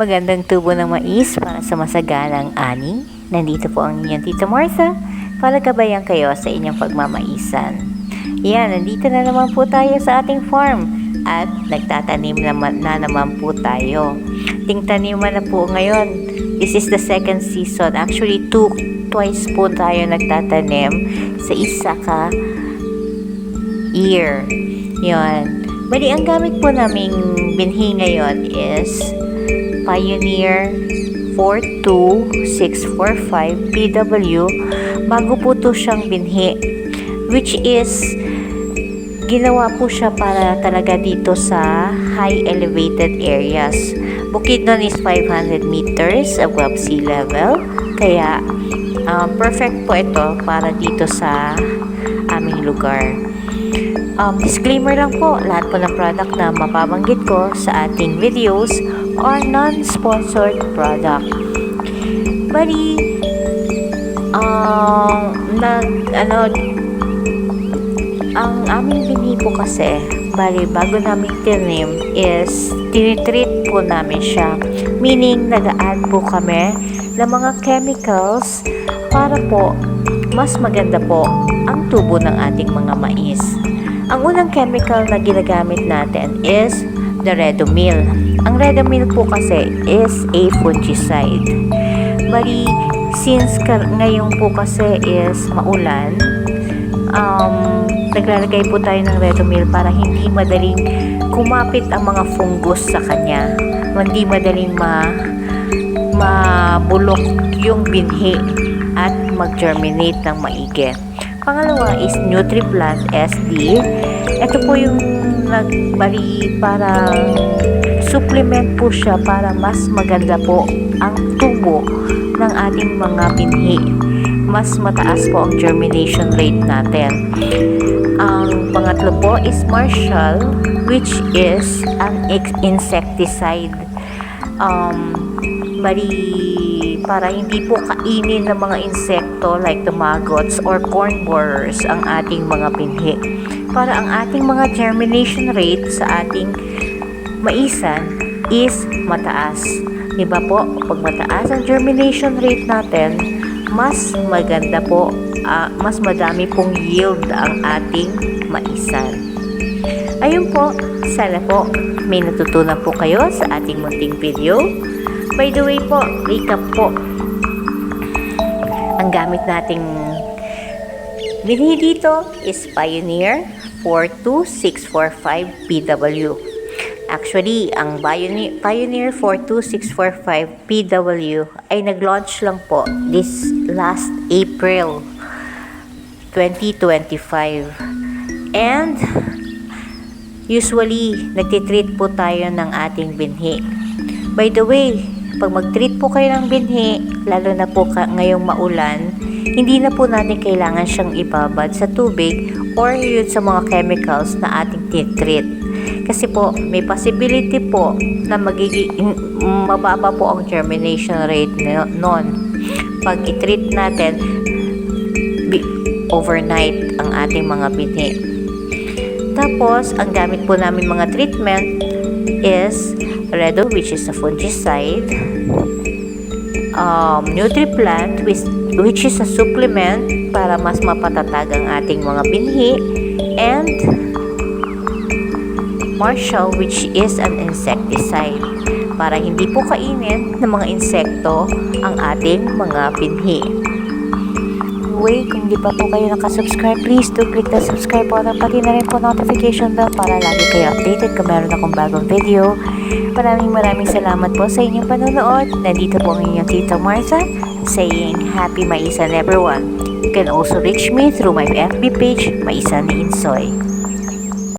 magandang tubo ng mais para sa masaganang ani. Nandito po ang inyong Tita Martha para gabayan kayo sa inyong pagmamaisan. Yan, nandito na naman po tayo sa ating farm at nagtatanim naman, na naman po tayo. Ting taniman na po ngayon. This is the second season. Actually, two, twice po tayo nagtatanim sa isa ka year. Yon. Bali, ang gamit po naming binhi ngayon is Pioneer 42645 PW. Bago po to siyang binhi. Which is, ginawa po siya para talaga dito sa high elevated areas. Bukid nun is 500 meters above sea level. Kaya, um, perfect po ito para dito sa aming lugar. Um, disclaimer lang po, lahat po ng product na mapabanggit ko sa ating videos are non-sponsored product. Bali, um, nag, ano, ang aming binhi po kasi, bali, bago namin tinim is, tinitreat po namin siya. Meaning, nag-add po kami ng mga chemicals para po, mas maganda po ang tubo ng ating mga mais. Ang unang chemical na ginagamit natin is the Redomil. Ang Redomil po kasi is a fungicide. Bali, since ngayon po kasi is maulan, um, naglalagay po tayo ng Redomil para hindi madaling kumapit ang mga fungus sa kanya. Hindi madaling ma mabulok yung binhi at mag-germinate ng maigi. Pangalawa is NutriPlant SD. Ito po yung nagbali parang supplement po siya para mas maganda po ang tubo ng ating mga binhi. Mas mataas po ang germination rate natin. Ang pangatlo po is Marshall which is an insecticide. Um, bali para hindi po kainin ng mga insekto like the maggots or corn borers ang ating mga binhi. Para ang ating mga germination rate sa ating maisan is mataas. Di ba po? Pag mataas ang germination rate natin, mas maganda po, ah, mas madami pong yield ang ating maisan. Ayun po, sana po may natutunan po kayo sa ating munting video. By the way po, recap po. Ang gamit nating binhi dito is Pioneer 42645 PW. Actually, ang Pioneer, Pioneer 42645 PW ay nag-launch lang po this last April 2025. And usually, nagtitreat po tayo ng ating binhi. By the way, pag mag-treat po kayo ng binhi, lalo na po ngayong maulan, hindi na po natin kailangan siyang ibabad sa tubig or yun sa mga chemicals na ating titreat. Kasi po, may possibility po na magiging mababa po ang germination rate noon. Pag i-treat natin overnight ang ating mga binhi. Tapos, ang gamit po namin mga treatment is Redo, which is a fungicide, um, NutriPlant, which, which is a supplement para mas mapatatag ang ating mga binhi, and Marshall, which is an insecticide para hindi po kainin ng mga insekto ang ating mga binhi. Anyway, kung di pa po kayo nakasubscribe, please do click the subscribe button pati na rin po notification bell para lagi kayo updated kung meron akong bagong video. Maraming maraming salamat po sa inyong panonood. Nandito po ang inyong Tita Martha saying Happy Maisan everyone. You can also reach me through my FB page, Maisan Insoy.